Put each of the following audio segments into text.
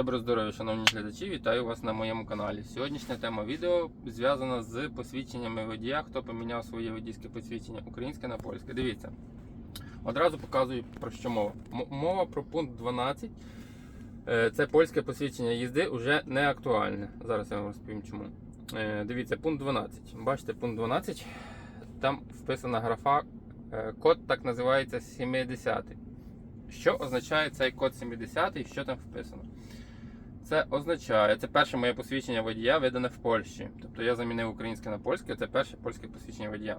Доброго здоров'я, шановні глядачі, вітаю вас на моєму каналі. Сьогоднішня тема відео зв'язана з посвідченнями водія, хто поміняв своє водійське посвідчення українське на польське. Дивіться, одразу показую про що мова. Мова про пункт 12. Е, Це польське посвідчення їзди вже не актуальне. Зараз я вам розповім чому. Е, Дивіться, пункт 12. Бачите, пункт 12. Там вписана графа, е, код так називається 70. Що означає цей код 70 і що там вписано? Це означає, це перше моє посвідчення водія видане в Польщі. Тобто я замінив українське на польське, це перше польське посвідчення водія.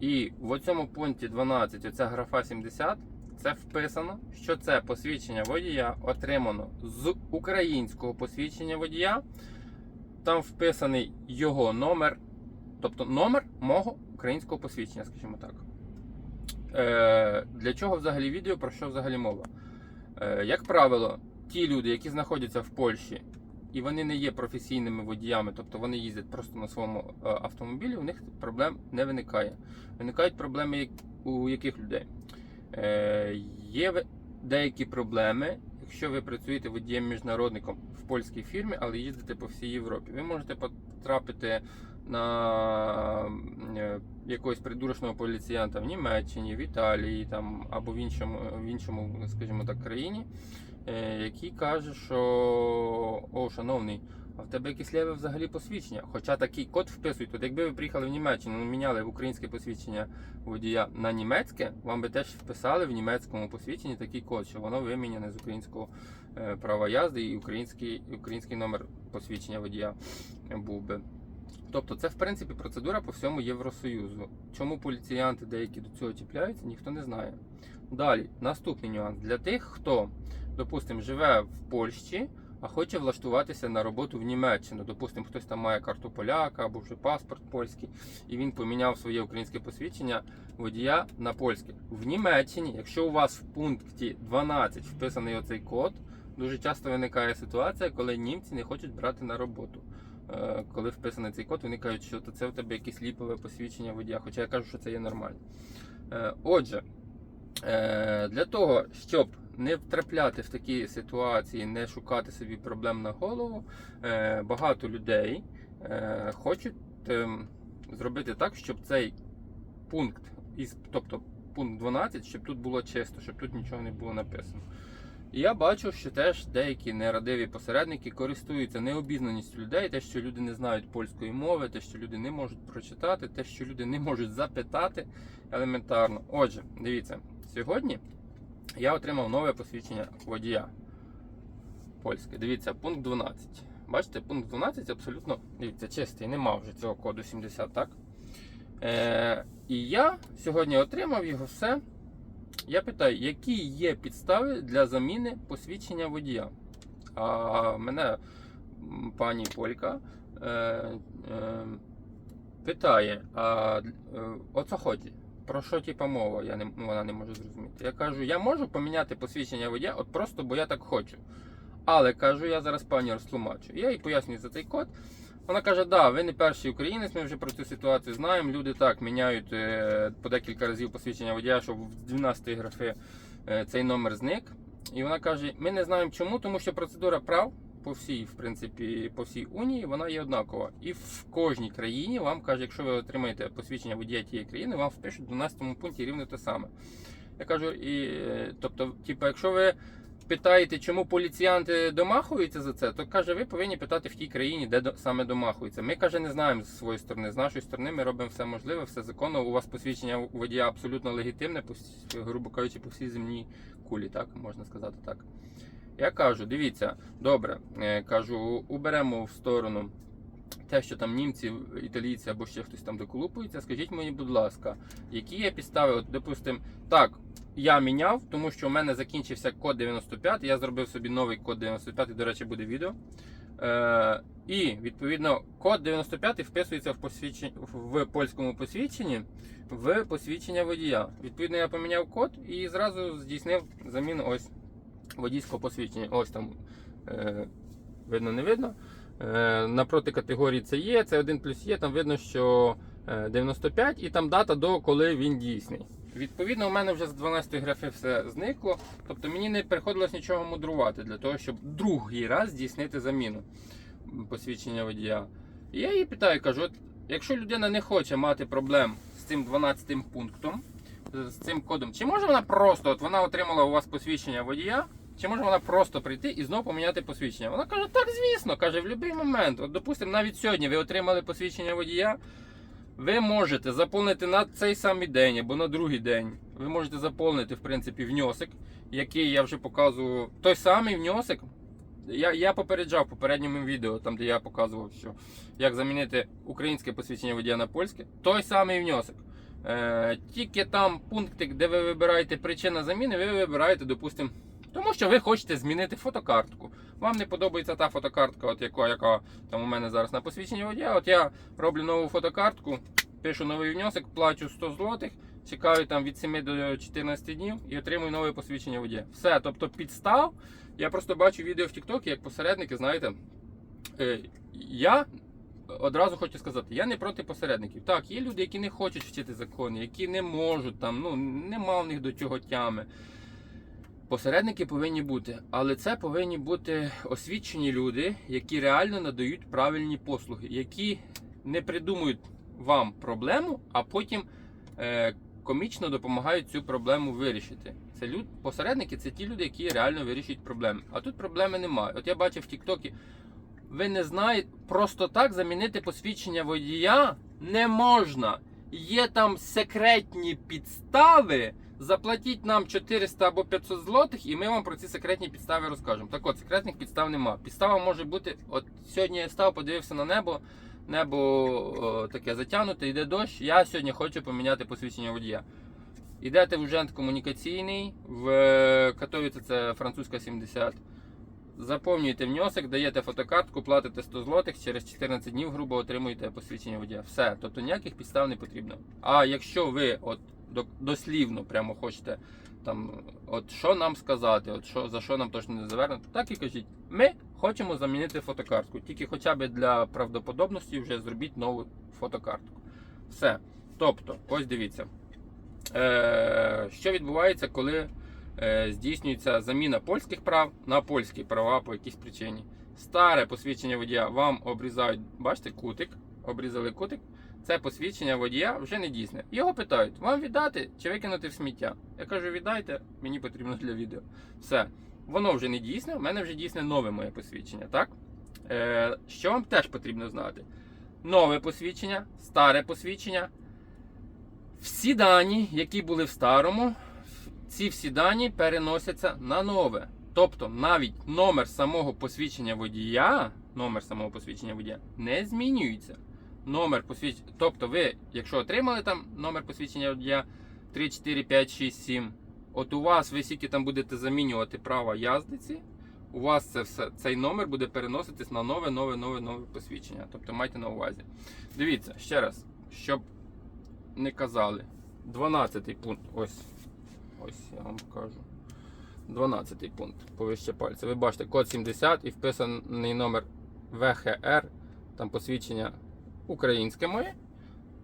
І в цьому пункті 12, оця графа 70, це вписано, що це посвідчення водія отримано з українського посвідчення водія. Там вписаний його номер, тобто номер мого українського посвідчення, скажімо так. Е, для чого взагалі відео, про що взагалі мова? Е, як правило, ті люди, які знаходяться в Польщі, і вони не є професійними водіями, тобто вони їздять просто на своєму е, автомобілі, у них проблем не виникає. Виникають проблеми у яких людей? Е, є деякі проблеми, якщо ви працюєте водієм-міжнародником в польській фірмі, але їздите по всій Європі. Ви можете потрапити на е, якогось придурочного поліціянта в Німеччині, в Італії там, або в іншому, в іншому, скажімо так, країні, який каже, що о, шановний, а в тебе ліве взагалі посвідчення. Хоча такий код вписують. От якби ви приїхали в Німеччину, ну, міняли українське посвідчення водія на німецьке, вам би теж вписали в німецькому посвідченні такий код, що воно виміняне з українського е, права язди і український, український номер посвідчення водія був би. Тобто це в принципі процедура по всьому Євросоюзу. Чому поліціянти деякі до цього чіпляються, ніхто не знає. Далі, наступний нюанс. Для тих, хто, допустимо, живе в Польщі, а хоче влаштуватися на роботу в Німеччину. Допустимо, хтось там має карту поляка або вже паспорт польський, і він поміняв своє українське посвідчення водія на польське. В Німеччині, якщо у вас в пункті 12 вписаний оцей код, дуже часто виникає ситуація, коли німці не хочуть брати на роботу. Е, Коли вписаний цей код, вони кажуть, що це у тебе якесь ліпове посвідчення водія, хоча я кажу, що це є нормально. Е, Отже, для того, щоб не втрапляти в такі ситуації, не шукати собі проблем на голову, е, багато людей е, хочуть ем, зробити так, щоб цей пункт, тобто пункт 12, щоб тут було чисто, щоб тут нічого не було написано. І я бачу, що теж деякі нерадиві посередники користуються необізнаністю людей, те, що люди не знають польської мови, те, що люди не можуть прочитати, те, що люди не можуть запитати елементарно. Отже, дивіться, сьогодні я отримав нове посвідчення водія польське. Дивіться, пункт 12. Бачите, пункт 12 абсолютно дивіться, чистий, нема вже цього коду 70, так? Е, і я сьогодні отримав його все. Я питаю, які є підстави для заміни посвідчення водія? А мене пані Полька е, е, питає, а е, о це ході? Про що типа мова? Я не, вона не може зрозуміти. Я кажу, я можу поміняти посвідчення водія, от просто бо я так хочу. Але кажу, я зараз пані розтлумачу. Я їй пояснюю за цей код. Вона каже, да, ви не перший українець, ми вже про цю ситуацію знаємо. Люди так міняють е, по декілька разів посвідчення водія, щоб в 12 графи е, цей номер зник. І вона каже: ми не знаємо чому, тому що процедура прав по всій, в принципі, по всій унії вона є однакова. І в кожній країні вам каже, якщо ви отримаєте посвідчення водія тієї країни, вам впишуть в 12 пункті рівно те саме. Я кажу, і тобто, типу, якщо ви питаєте, чому поліціянти домахуються за це, то каже, ви повинні питати в тій країні, де до- саме домахуються. Ми каже, не знаємо з своєї сторони. З нашої сторони ми робимо все можливе, все законно. У вас посвідчення водія абсолютно легітимне, грубо кажучи, по всій земній кулі, так можна сказати так. Я кажу, дивіться, добре, е, кажу, уберемо в сторону те, що там німці, італійці або ще хтось там доколупується. Скажіть мені, будь ласка, які є підстави? От, допустим, так, я міняв, тому що у мене закінчився код 95, я зробив собі новий код 95, і, до речі, буде відео. Е, і відповідно код 95 вписується в в польському посвідченні в посвідчення водія. Відповідно, я поміняв код і зразу здійснив заміну ось водійського посвідчення. Ось там е, видно, не видно. Е, напроти категорії це є, це 1 плюс є, там видно, що е, 95 і там дата до коли він дійсний. Відповідно, у мене вже з 12 графи все зникло. Тобто мені не приходилось нічого мудрувати для того, щоб другий раз здійснити заміну посвідчення водія. І я її питаю, кажу: от якщо людина не хоче мати проблем з цим 12 пунктом, з цим кодом, чи може вона просто, от вона отримала у вас посвідчення водія, чи може вона просто прийти і знову поміняти посвідчення? Вона каже, так, звісно, каже, в будь-який момент. От, допустимо, навіть сьогодні ви отримали посвідчення водія. Ви можете заповнити на цей самий день або на другий день. Ви можете заповнити, в принципі, внесок, який я вже показував. Той самий внесок. Я, я попереджав в попередньому відео, там де я показував, що як замінити українське посвідчення водія на польське. Той самий внесок. Е, тільки там пунктик, де ви вибираєте причина заміни, ви вибираєте, допустимо, тому що ви хочете змінити фотокартку. Вам не подобається та фотокартка, от яка, яка там у мене зараз на посвідченні водія. От я роблю нову фотокартку, пишу новий внесок, плачу 100 злотих, чекаю там від 7 до 14 днів і отримую нове посвідчення водія. Все, тобто підстав. Я просто бачу відео в TikTok, як посередники, знаєте, е, я одразу хочу сказати, я не проти посередників. Так, є люди, які не хочуть вчити закони, які не можуть там, ну нема в них до цього тями. Посередники повинні бути, але це повинні бути освічені люди, які реально надають правильні послуги, які не придумують вам проблему, а потім е, комічно допомагають цю проблему вирішити. Це люд, посередники це ті люди, які реально вирішують проблеми. А тут проблеми немає. От я бачив в Тіктокі, ви не знаєте, просто так замінити посвідчення водія не можна. Є там секретні підстави. Заплатіть нам 400 або 500 злотих, і ми вам про ці секретні підстави розкажемо. Так от, секретних підстав нема. Підстава може бути: от сьогодні я став, подивився на небо, небо о, таке затягнуте, йде дощ. Я сьогодні хочу поміняти посвідчення водія. Йдете в Жент комунікаційний, в е, Катовіце це французька 70. Заповнюєте внесок, даєте фотокартку, платите 100 злотих, через 14 днів грубо отримуєте посвідчення водія. Все, тобто ніяких підстав не потрібно. А якщо ви от дослівно прямо хочете там, от що нам сказати, от що за що нам точно не завернути, так і кажіть. Ми хочемо замінити фотокартку. Тільки хоча б для правдоподобності вже зробіть нову фотокартку. Все. Тобто, ось дивіться. Е, що відбувається, коли здійснюється заміна польських прав на польські права по якійсь причині. Старе посвідчення водія вам обрізають, бачите, кутик, обрізали кутик. Це посвідчення водія вже не дійсне. Його питають, вам віддати чи викинути в сміття. Я кажу, віддайте, мені потрібно для відео. Все. Воно вже не дійсне, в мене вже дійсне нове моє посвідчення. так? Е, що вам теж потрібно знати? Нове посвідчення, старе посвідчення. Всі дані, які були в старому, ці всі дані переносяться на нове. Тобто навіть номер самого посвідчення водія, номер самого посвідчення водія не змінюється. Номер посвідчення, тобто ви, якщо отримали там номер посвідчення водія 3, 4, 5, 6, 7, от у вас ви скільки там будете замінювати права яздиці, у вас це все, цей номер буде переноситись на нове, нове, нове, нове посвідчення. Тобто майте на увазі. Дивіться, ще раз, щоб не казали. 12 пункт. Ось. Ось я вам покажу. 12 пункт. Повище пальця. Ви бачите, код 70 і вписаний номер ВХР. Там посвідчення українське моє.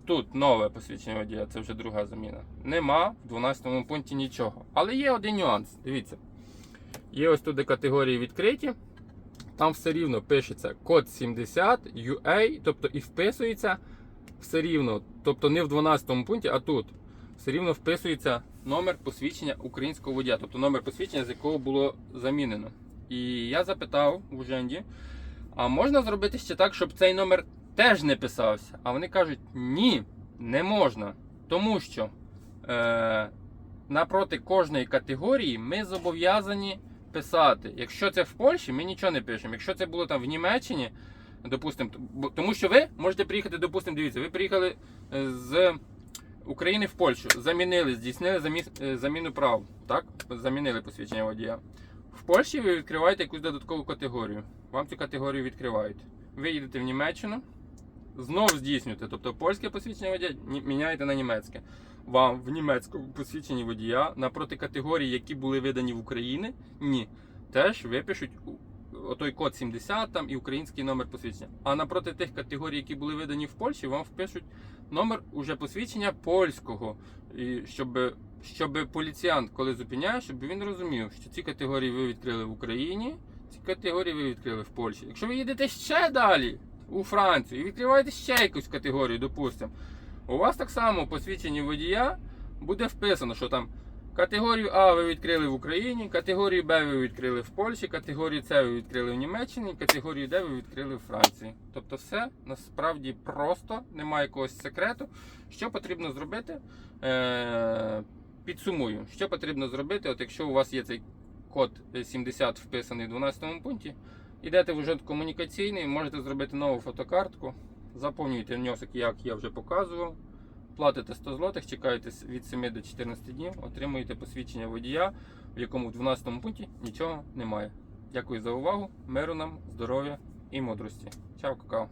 Тут нове посвідчення водія, це вже друга заміна. Нема в 12 пункті нічого. Але є один нюанс. Дивіться. Є ось тут де категорії відкриті. Там все рівно пишеться код 70 UA, тобто і вписується все рівно, тобто не в 12 пункті, а тут все рівно вписується номер посвідчення українського водія, тобто номер посвідчення, з якого було замінено. І я запитав у Женді, а можна зробити ще так, щоб цей номер теж не писався? А вони кажуть, ні, не можна. Тому що е, напроти кожної категорії ми зобов'язані писати. Якщо це в Польщі, ми нічого не пишемо. Якщо це було там в Німеччині, допустимо, тому що ви можете приїхати, допустимо, дивіться, ви приїхали е, з України в Польщу, замінили, здійснили замі- е, заміну прав, так? Замінили посвідчення водія. В Польщі ви відкриваєте якусь додаткову категорію. Вам цю категорію відкривають. Ви їдете в Німеччину, знов здійснюєте, тобто польське посвідчення водія міняєте на німецьке. Вам в німецькому посвідченні водія напроти категорій, які були видані в Україні, ні. Теж випишуть отой код 70 там і український номер посвідчення. А напроти тих категорій, які були видані в Польщі, вам впишуть номер уже посвідчення польського. І щоб, щоб поліціянт, коли зупиняє, щоб він розумів, що ці категорії ви відкрили в Україні, ці категорії ви відкрили в Польщі. Якщо ви їдете ще далі у Францію і відкриваєте ще якусь категорію, допустимо, у вас так само у посвідченні водія буде вписано, що там категорію А ви відкрили в Україні, категорію Б ви відкрили в Польщі, категорію С ви відкрили в Німеччині, категорію Д ви відкрили в Франції. Тобто все насправді просто, немає якогось секрету. Що потрібно зробити? Е- підсумую, що потрібно зробити, от якщо у вас є цей код 70 вписаний в 12 пункті, йдете в ужин комунікаційний, можете зробити нову фотокартку, заповнюєте внесок, як я вже показував. Платите 100 злотих, чекаєте від 7 до 14 днів, отримуєте посвідчення водія, в якому в 12 пункті нічого немає. Дякую за увагу, миру нам, здоров'я і мудрості. Чао, какао!